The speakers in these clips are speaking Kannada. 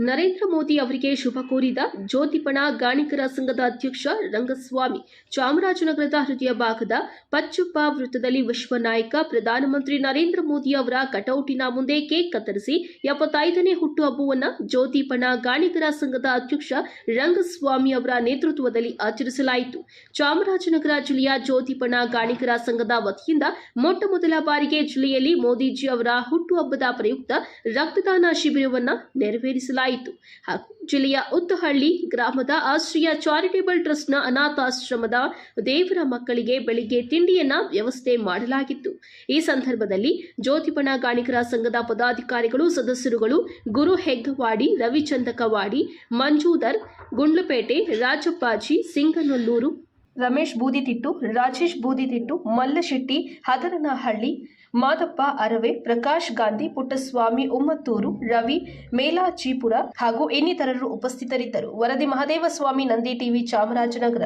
ನರೇಂದ್ರ ಮೋದಿ ಅವರಿಗೆ ಶುಭ ಕೋರಿದ ಜ್ಯೋತಿಪಣ ಗಾಣಿಕರ ಸಂಘದ ಅಧ್ಯಕ್ಷ ರಂಗಸ್ವಾಮಿ. ಚಾಮರಾಜನಗರದ ಹೃದಯ ಭಾಗದ ಪಚ್ಚುಪ್ಪ ವೃತ್ತದಲ್ಲಿ ವಿಶ್ವನಾಯಕ ಪ್ರಧಾನಮಂತ್ರಿ ನರೇಂದ್ರ ಮೋದಿ ಅವರ ಕಟೌಟಿನ ಮುಂದೆ ಕೇಕ್ ಕತ್ತರಿಸಿ ಎಪ್ಪತ್ತೈದನೇ ಹುಟ್ಟುಹಬ್ಬವನ್ನು ಜ್ಯೋತಿಪಣ ಗಾಣಿಕರ ಸಂಘದ ಅಧ್ಯಕ್ಷ ರಂಗಸ್ವಾಮಿ ಅವರ ನೇತೃತ್ವದಲ್ಲಿ ಆಚರಿಸಲಾಯಿತು. ಚಾಮರಾಜನಗರ ಜಿಲ್ಲೆಯ ಜ್ಯೋತಿಪಣ ಗಾಣಿಕರ ಸಂಘದ ವತಿಯಿಂದ ಮೊಟ್ಟ ಮೊದಲ ಬಾರಿಗೆ ಜಿಲ್ಲೆಯಲ್ಲಿ ಮೋದಿಜಿ ಅವರ ಹುಟ್ಟುಹಬ್ಬದ ಪ್ರಯುಕ್ತ ರಕ್ತದಾನ ಶಿಬಿರವನ್ನು ನೆರವೇರಿಸಲಾಯಿತು. ಹಾಗೂ ಜಿಲ್ಲೆಯ ಉತ್ತಹಳ್ಳಿ ಗ್ರಾಮದ ಆಶ್ರಯ ಚಾರಿಟೇಬಲ್ ಟ್ರಸ್ಟ್ನ ಅನಾಥಾಶ್ರಮದ ದೇವರ ಮಕ್ಕಳಿಗೆ ಬೆಳಿಗ್ಗೆ ತಿಂಡಿಯನ್ನ ವ್ಯವಸ್ಥೆ ಮಾಡಲಾಗಿತ್ತು. ಈ ಸಂದರ್ಭದಲ್ಲಿ ಜ್ಯೋತಿಪಣ ಗಾಣಿಕರ ಸಂಘದ ಪದಾಧಿಕಾರಿಗಳು, ಸದಸ್ಯರುಗಳು ಗುರು ಹೆಗ್ಗವಾಡಿ, ರವಿಚಂದಕವಾಡಿ ಮಂಜೂದರ್ ಗುಂಡ್ಲುಪೇಟೆ, ರಾಜಪ್ಪಾಜಿ, ಸಿಂಗನಲ್ಲೂರು, ರಮೇಶ್ ಬೂದಿತಿಟ್ಟು, ರಾಜೇಶ್ ಬೂದಿತಿಟ್ಟು, ಮಲ್ಲಶೆಟ್ಟಿ, ಹದರನಹಳ್ಳಿ ಮಾದಪ್ಪ ಅರವೆ, ಪ್ರಕಾಶ್ ಗಾಂಧಿ, ಪುಟ್ಟಸ್ವಾಮಿ, ಉಮ್ಮತ್ತೂರು, ರವಿ ಮೇಲಾಜೀಪುರ ಹಾಗೂ ಇನ್ನಿತರರು ಉಪಸ್ಥಿತರಿದ್ದರು. ವರದಿ ಮಹದೇವಸ್ವಾಮಿ, ನಂದಿ ಟಿವಿ, ಚಾಮರಾಜನಗರ.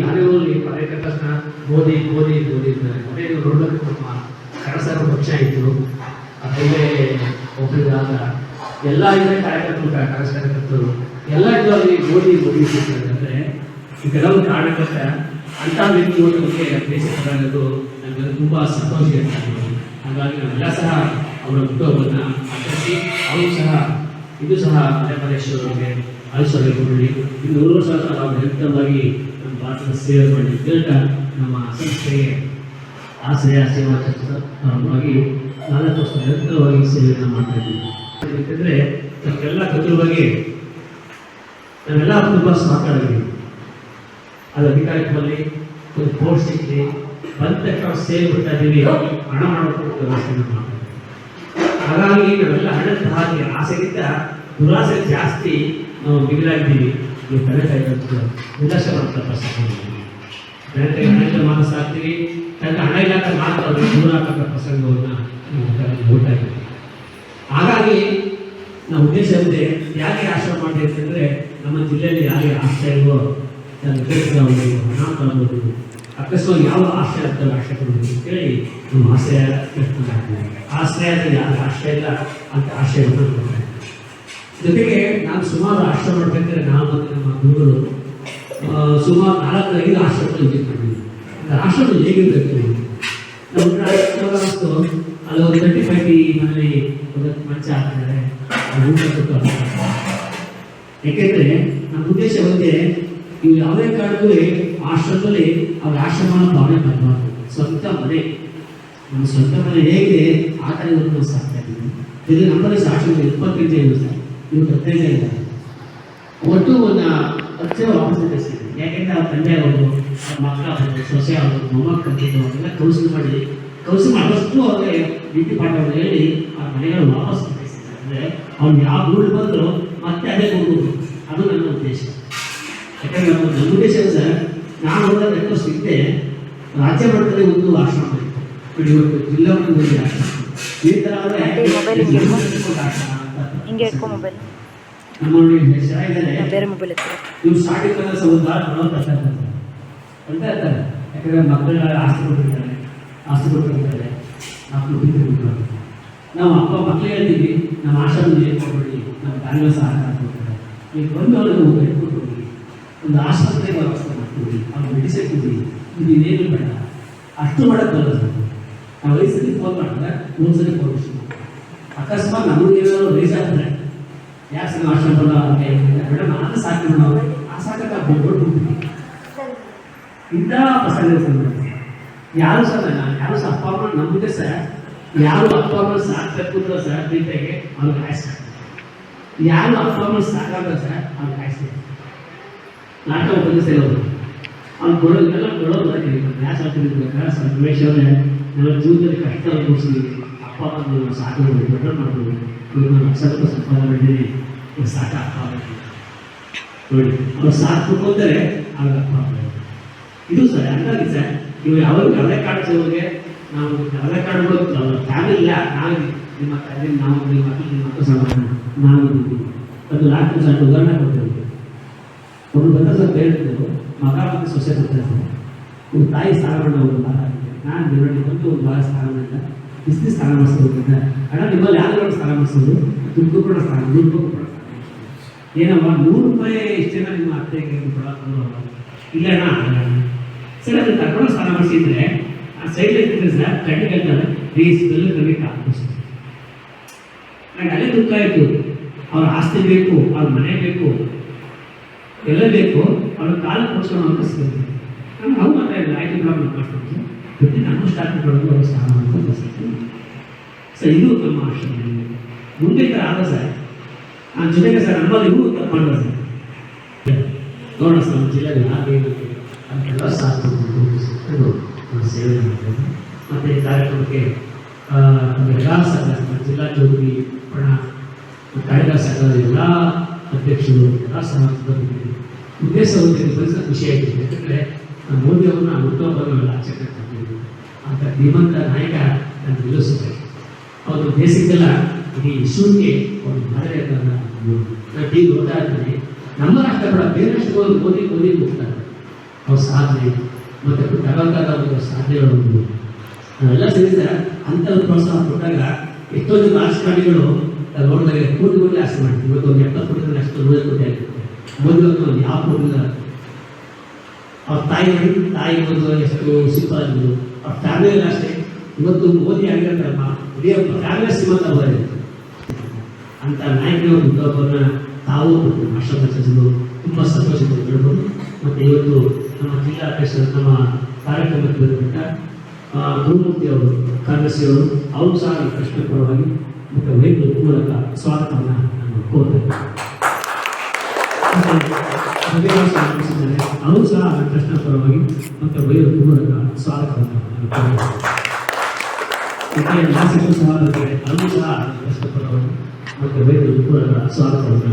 ಯಾರ್ಯಾರು ಈ ಅಂತಾರೆ ಅದೇ ನೀವು ನೋಡ್ಬೇಕು ನಮ್ಮ ಕಳಸರ ಪಕ್ಷ ಇತ್ತು ಅದೇ ಒಬ್ಬರಿಗಾದ ಎಲ್ಲ ಇದ್ರೆ ಕಾರ್ಯಕರ್ತರು ಕಾಂಗ್ರೆಸ್ ಕಾರ್ಯಕರ್ತರು. ಎಲ್ಲ ಇದು ಅಲ್ಲಿ ಓದಿ ಓದಿ ಅಂದ್ರೆ ಈ ಕೆಲವು ಕಾರಣಕ್ಕಂತ ಅಂಥ ವ್ಯಕ್ತಿ ಓದೋದಕ್ಕೆ ದೇಶ ನನಗೆ ತುಂಬ ಸಂತೋಷ ಹಾಗಾಗಿ ನಾವೆಲ್ಲ ಸಹ ಅವರ ಹುಟ್ಟುಹಬ್ಬವನ್ನು ಆಚರಿಸಿ, ಅವರು ಸಹ, ಇದು ಸಹ ಮನೆ ಆಲಿಸಬೇಕು ನೋಡಿ ಇನ್ನು ನೂರು ಸಹ ನಾವು ನಿರಂತರವಾಗಿ ನಮ್ಮ ಭಾರತದ ಸೇವೆ ಮಾಡಿ ಅಂತ ನಮ್ಮ ಸಂಸ್ಥೆಗೆ ಆಶ್ರಯ ಸೇವಾ ಟ್ರಸ್ಟ್ ಪರವಾಗಿ ನಾಲ್ಕು ವರ್ಷ ನಿರಂತರವಾಗಿ ಸೇವೆಯನ್ನು ಮಾಡ್ತಾ ಇದ್ದೀವಿ. ಯಾಕೆಂದರೆ ನಮಗೆಲ್ಲ ಬಗ್ಗೆ ನಾವೆಲ್ಲ ತುಂಬ ಮಾತಾಡಿದ್ದೀವಿ ಅದು ಅಧಿಕಾರಿಗಳಲ್ಲಿ ಒಂದು ಬೋರ್ಡ್ ಸಿಕ್ಕಿ ಬಂದ ತಕ್ಷಣ ಸೇಲ್ ಬಿಡ್ತಾ ಇದ್ದೀವಿ. ಹಣ ಮಾಡಬೇಕು ವ್ಯವಸ್ಥೆ ಹಾಗಾಗಿ ನಾವೆಲ್ಲ ಹಣದ ಹಾಗೆ ಆಸೆಗಿಂತ ದುರಾಸೆ ಜಾಸ್ತಿ ನಾವು ಬಿಗಿಲಾಗಿದ್ದೀವಿ ನೀವು ತಲೆ ತಾಯಿಗಳು ಉಲ್ಲಾಸ ಮಾಡ್ತಾ ಪ್ರಸಂಗ ಜನತೆಗೆ ಹಣ ಇಲ್ಲ ಮಾತ್ರ ಸಾಕ್ತೀವಿ. ತನಗೆ ಹಣ ಇಲ್ಲ ಮಾತ್ರ ದೂರ ಹಾಕಂತ ಪ್ರಸಂಗವನ್ನು ನಾವು ಊಟ ಇದ್ದೀವಿ. ಹಾಗಾಗಿ ನಮ್ಮ ಉದ್ದೇಶ ಇದೆ ಯಾಕೆ ಆಶ್ರಯ ಮಾಡಿದೆ ಅಂದರೆ ನಮ್ಮ ಜಿಲ್ಲೆಯಲ್ಲಿ ಯಾರಿಗೆ ಆಶ್ರಯ ಇಲ್ವೋ ನನ್ನ ಅನಾಥ ಅಕಸ್ಮಾತ್ ಯಾವ ಆಶ್ರಯ ಅಂತ ಆಶ್ರಯ ಕೊಡಬೇಕು ಅಂತೇಳಿ ನಮ್ಮ ಆಶ್ರಯ ಆಶ್ರಯ ಅಂದರೆ ಯಾರು ಆಶ್ರಯ ಇಲ್ಲ ಅಂತ ಆಶ್ರಯವನ್ನು ಕೊಡ್ತಾರೆ ಜೊತೆಗೆ ನಾನು ಸುಮಾರು ಆಶ್ರಯ ಮಾಡಬೇಕಂದ್ರೆ ನಾವು ಮತ್ತು ನಮ್ಮ ಗುರುಗಳು ಸುಮಾರು ನಾಲ್ಕು, ಐದು ಆಶ್ರಮಗಳು ವಿಸಿಟ್ ಮಾಡಿದ್ವಿ ಆಶ್ರಮ ಹೇಗಿರಬೇಕು ನಮ್ಮ ಅಲ್ಲಿ ಒಂದು ತರ್ಟಿ ಫೈವ್ ಟಿ ಮನೇಲಿ ಒಂದು ಮಂಚ ಹಾಕಿದ್ದಾರೆ. ಯಾಕೆಂದ್ರೆ ನಮ್ಮ ಉದ್ದೇಶ ಒಂದೇ ಇವು ಯಾವುದೇ ಕಾರಣಕ್ಕೂ ಆಶ್ರಮದಲ್ಲಿ ಅವ್ರ ಆಶ್ರಮನ ಭಾವನೆ ಬರಬಾರ್ದು. ಸ್ವಂತ ಮನೆ. ನಮ್ಮ ಸ್ವಂತ ಮನೆ ಹೇಗಿದೆ ಆ ಥರ ಇವತ್ತು ಸಾಕ್ತಾ ಇದ್ದೀವಿ ಇದು ನಮ್ಮಲ್ಲಿ ಆಶ್ರಮದಲ್ಲಿ ಇಪ್ಪತ್ತೈದು ಜನ ಸರ್ ಇವತ್ತು ಹದಿನೈದು ಜನ ಇದ್ದಾರೆ. ಒಟ್ಟು ಒಂದು ಹತ್ತು ವಾಪಸ್ ಕಳಿಸಿದ್ವಿ ಯಾಕೆಂದ್ರೆ ಅವ್ರ ತಂದೆ ಅವರು ಮಕ್ಕಳ ಅವರು, ಸೊಸೆ ಅವರು, ಮೊಮ್ಮಕ್ಕಳು ಅವರೆಲ್ಲ ಕೌನ್ಸಿಲ್ ಮಾಡಿ ಕೌನ್ಸಿಲ್ ಮಾಡಷ್ಟು ಅವ್ರಿಗೆ ನೀತಿ ಪಾಠವನ್ನು ಹೇಳಿ ಆ ಮನೆಗಳು ವಾಪಸ್ ಕಳಿಸಿದ್ದಾರೆ. ಅಂದರೆ ಅವ್ನು ಯಾವ ಊರಿಗೆ ಬಂದರು ಮತ್ತೆ ಅದೇ ಹೋಗುವುದು ಅದು ನನ್ನ ಉದ್ದೇಶ. ಯಾಕಂದ್ರೆ ನಮ್ಮ ನಮ್ಮ ಉದ್ದೇಶ ಸರ್ ನಾನು ಹೋದಾಗ ರಿಕ್ವೆಸ್ಟ್ ಇದ್ದೆ ರಾಜ್ಯ ಮಟ್ಟದಲ್ಲಿ ಒಂದು ಆಶ್ರಮ ಇತ್ತು. ನೋಡಿ ಇವತ್ತು ಜಿಲ್ಲಾ ಮಟ್ಟದಲ್ಲಿ ಆಶ್ರಮ ಈ ಥರ ಹಿಂಗೆ ಇಟ್ಕೊ. ಮೊಬೈಲ್ ಬೇರೆ ಮೊಬೈಲ್ ನೀವು ಸ್ಟಾರ್ಟಿಂಗ್ ಕಲಿಸ ಒಂದು ಅಂತ ಹೇಳ್ತಾರೆ. ಯಾಕಂದ್ರೆ ಮಕ್ಕಳ ಆಸ್ತಿ ಕೊಟ್ಟಿರ್ತಾರೆ ಆಸ್ತಿ ಕೊಟ್ಟಿರ್ತಾರೆ ಮಕ್ಕಳು ಬಿಟ್ಟಿರ್ತಾರೆ ನಾವು ಅಪ್ಪ ಮಕ್ಕಳಿಗೆ ಹೇಳ್ತೀವಿ, ನಮ್ಮ ಆಶ್ರಮ ಏನು ಕೊಡ್ಬೇಡಿ ನಮ್ಮ ಕಾರ್ಯ ಸಹಕಾರ ಕೊಡ್ತಾರೆ ನೀವು ಬಂದು ಅವರನ್ನು ಒಂದು ಕೊಟ್ಬಿಡಿ ಒಂದು ಆಸ್ಪತ್ರೆಗೆ ವ್ಯವಸ್ಥೆ ಮಾಡ್ತೀವಿ ಅವ್ರು ಮೆಡಿಸಿನ್ ಕೊಡಿ. ಇದು ಏನು ಬೇಡ. ಅಷ್ಟು ಮಾಡೋಕ್ಕೆ ಬರೋದು. ನಾವು ಐದು ಫೋನ್ ಮಾಡಿದ್ರೆ ಮೂರು ಸರಿ ಫೋನ್ ಅಕಸ್ಮಾತ್ ನಮಗೆ ಏನಾದ್ರು ರೇಸ್ ಆಗ್ತದೆ ಯಾಕೆ ನಾವು ಆಶ್ರಮ ಬರಲ್ಲ ಅಂತ ಹೇಳ್ತಾರೆ ಬೇಡ ನಾನು ಸಾಕಿ ನಾವು ಆ ಸಾಕಕ್ಕೆ ಬಿಟ್ಟು ಇಂಥ ಪ್ರಸಂಗ ಯಾರು ಸಹ ನಾನು ಯಾರು ಅಮ್ಮ ನಮಗೆ ಸರ್? ಯಾರು ಅಪ್ಪ ಅಮ್ಮ ಸಾಕ್ಬೇಕು ಅಂತ ಸರ್ ಪ್ರೀತಿಗೆ ಅವ್ರು ಆಯ್ಸ್ತಾರೆ ಯಾರು ಅಪ್ಪ ಅಮ್ಮ ಸಾಕಾಗ ಸರ್, ಅವ್ರು ಆಯ್ಸ್ತಾರೆ ನಾಟಕ ಬಂದು ಸೇರೋದು ಅವ್ನು ಕೊಡೋದು ಎಲ್ಲ ಕೊಡೋದು ಬರ್ತೀವಿ ಆಗ್ತಿದ್ರು ಆಗ್ತಿರ್ಬೇಕಾದ್ರೆ ಸರ್ ರಮೇಶ್ ಅವರೇ ನಮ್ಮ ಜೀವನದಲ್ಲಿ ಕಷ್ಟ ಅನುಭವಿಸಿದ್ವಿ ಅಪ್ಪ ಅಮ್ಮ ಸಾಕು ಬೆಟರ್ ಮಾಡ್ಬೋದು. ಇವಾಗ ಲಕ್ಷ ಸಂಪಾದನೆ ಮಾಡಿದ್ದೀನಿ ಸಾಕ ಅಪ್ಪ ನೋಡಿ, ಅವ್ರು ಸಾಕು ಅಂದರೆ ಆಗ ಅಪ್ಪ ಇದು ಸರ್, ಹಂಗಾಗಿ ಸರ್ ನೀವು ಯಾವಾಗ ಯಾವುದೇ ಕಾರ್ಡ್ ನಾವು ಯಾವುದೇ ಕಾರ್ಡ್ಗಳು ಫ್ಯಾಮಿಲಿ ಇಲ್ಲ. ನಾವು ನಿಮ್ಮ ತಂದೆ ನಾವು ನಿಮ್ಮ ಮಕ್ಕಳು ನಿಮ್ಮ ಮಕ್ಕಳು ಸಮಾನ ನಾವು ಇದ್ದೀವಿ ಅದು ನಾಲ್ಕು ಸಣ್ಣ ಉದಾಹರಣೆ ಕೊಡ್ತೇವೆ ಒಂದು ಬಂದ ಸ್ವಲ್ಪ ಹೇಳಿದ್ರು ಮಗ ಮತ್ತು ಸೊಸೆ ಬರ್ತಾರೆ ಒಂದು ತಾಯಿ ಮಾಡೋ ಒಂದು ಭಾರ ನಾನು ನಿರ್ವಹಣೆ ಬಂದು ಒಂದು ಭಾರ ಬಿಸಿಲು ಸ್ನಾನ ಮಾಡಿಸೋದ್ರಿಂದ ಅಣ್ಣ, ನಿಮ್ಮಲ್ಲಿ ಯಾರು ಸ್ಥಾನ ಮಾಡಿಸೋದು ದುಡ್ಡು ಕೂಡ ಸ್ಥಾನ, ದುಡ್ಡು ಕೂಡ ಸ್ನಾನ ಏನಮ್ಮ, ನೂರು ರೂಪಾಯಿ ಇಷ್ಟೇನ ನಿಮ್ಮ ಅತ್ತೆಗೆ ಕೊಡೋದು ಇಲ್ಲ ಅಣ್ಣ. ಸರ್ ಅದನ್ನ ಕರ್ಕೊಂಡು ಸ್ನಾನ ಮಾಡಿಸಿದ್ರೆ ಆ ಸೈಡ್ ಇರ್ತಿದ್ರೆ ಸರ್ ಕಣ್ಣಿಗೆ ಹೇಳ್ತಾರೆ ಕಮ್ಮಿ ಹಾಕ್ಬೇಕು ನನಗೆ ಅಲ್ಲೇ ದುಃಖ ಆಯಿತು. ಅವ್ರ ಆಸ್ತಿ ಬೇಕು, ಅವ್ರ ಮನೆ ಬೇಕು, ಎಲ್ಲ ಬೇಕು, ಅವ್ರ ಕಾಲು ಕೊಡ್ಸೋಣ ಅಂತ ಸಿಗುತ್ತೆ ನಾನು ಅವ್ರು ಮಾತ್ರ ಇಲ್ಲ, ಆಯ್ತು ಪ್ರಾಬ್ಲಮ್ ಮಾಡ್ಕೊಂಡು ಪ್ರತಿ ನಾನು ಸ್ಟಾರ್ಟ್ ಮಾಡೋದು ಅವ್ರ ಸ್ನಾನ ಬಸ್ತೀನಿ ಸರ್ ಇದು ನಮ್ಮ ಆಶ್ರಮ. ಮುಂದೆ ಥರ ಆದ ಸರ್ ಆ ಜೊತೆಗೆ ಸರ್ ಇವು ತಪ್ಪು ಮಾಡಿದ ಸರ್ ನೋಡೋಣ ಸರ್ ನಮ್ಮ ಜಿಲ್ಲೆಯಲ್ಲಿ ಹಾಗೇನು ಸಾಕು ಅದು ನಾನು ಸೇವೆ ಮಾಡಿದ್ದೇನೆ ಮತ್ತು ಈ ಕಾರ್ಯಕ್ರಮಕ್ಕೆ ಎಲ್ಲ ಜಿಲ್ಲಾ ಜೋಗಿ ಪಣ ಸಂಘದ ಎಲ್ಲ ಅಧ್ಯಕ್ಷರು ಎಲ್ಲ ಸಮಾಜದ ಉದ್ದೇಶ ಪರಿಸರ ಖುಷಿ ಆಯಿತು ಯಾಕಂದರೆ ಮೋದಿ ಅವ್ರನ್ನ ಹುಟ್ಟುಹಬ್ಬವನ್ನು ಆಚರಣೆ ಅಂತ ಧೀಮಂತ ನಾಯಕ ನಾನು ನಿಲ್ಲಿಸಿದೆ ಅವರು ದೇಶಕ್ಕೆಲ್ಲ ಇಡೀ ವಿಶ್ವಕ್ಕೆ ಒಂದು ಮಾದರಿಯಾದ ನಾನು ಟಿ ನಮ್ಮ ರಾಷ್ಟ್ರ ಬೇರೆ ಓದಿ ಮೋದಿ ಹೋಗ್ತಾರೆ ಅವ್ರ ಸಾಧನೆ ಮತ್ತು ತಗೊಂಡಾಗ ಒಂದು ಸಾಧನೆಗಳು ಅವೆಲ್ಲ ಸೇರಿದ್ರೆ ಅಂತ ಒಂದು ಪ್ರೋತ್ಸಾಹ ಕೊಟ್ಟಾಗ ಎಷ್ಟೋ ಜನ ರಾಜಕಾರಣಿಗಳು ನೋಡಿದಾಗ ಕೋಟಿ ಕೂಡ ಆಸೆ ಮಾಡ್ತೀವಿ ಇವತ್ತು ಒಂದು ಎಪ್ಪತ್ತು ಕೋಟಿ ಅಷ್ಟು ನೂರ ಕೋಟಿ ಆಗಿರುತ್ತೆ. ಮೊದಲು ಒಂದು ಯಾವ ಕೊಟ್ಟಿಲ್ಲ ಅವ್ರ ತಾಯಿ ತಾಯಿ ಒಂದು ಎಷ್ಟು ಸಿಂಪಲ್ ಅವ್ರ ಫ್ಯಾಮಿಲಿ ಅಷ್ಟೇ. ಇವತ್ತು ಮೋದಿ ಆಗಿರೋದ್ರಮ್ಮ ಇಡೀ ಫ್ಯಾಮಿಲಿ ಶ್ರೀಮಂತ ಅವರೇ ಅಂತ ನಾಯಕರು ಹುಟ್ಟುಹಬ್ಬನ ತಾವು ಸಚಿವರು ತುಂಬ ಸಂತೋಷದಿಂದ ಇವತ್ತು ನಮ್ಮ ಜಿಲ್ಲಾ ಅಧ್ಯಕ್ಷರು ನಮ್ಮ ಕಾರ್ಯಕ್ರಮಕ್ಕೆ ಆ, ಗುರುಮೂರ್ತಿ ಅವರು ಕಾರ್ಯದರ್ಶಿ ಅವರು ಸಹ ಪ್ರಶ್ನೆ ಪರವಾಗಿ ಮತ್ತು ವೈದ್ಯರ ಮೂಲಕ ಸ್ವಾಗತವನ್ನು ನಾನು ಕೋರ್ತೇನೆ. ಅವರು ಸಹ ಪ್ರಶ್ನೆ ಪರವಾಗಿ ಮತ್ತು ವೈದ್ಯರ ಮೂಲಕ ಸ್ವಾಗತವನ್ನು ನಾನು ಸಹ ಅವರು ಸಹ ಕಷ್ಟಪಡವರು ಮತ್ತು ವೈದ್ಯರ ಮೂಲಕ ಸ್ವಾಗತವನ್ನು.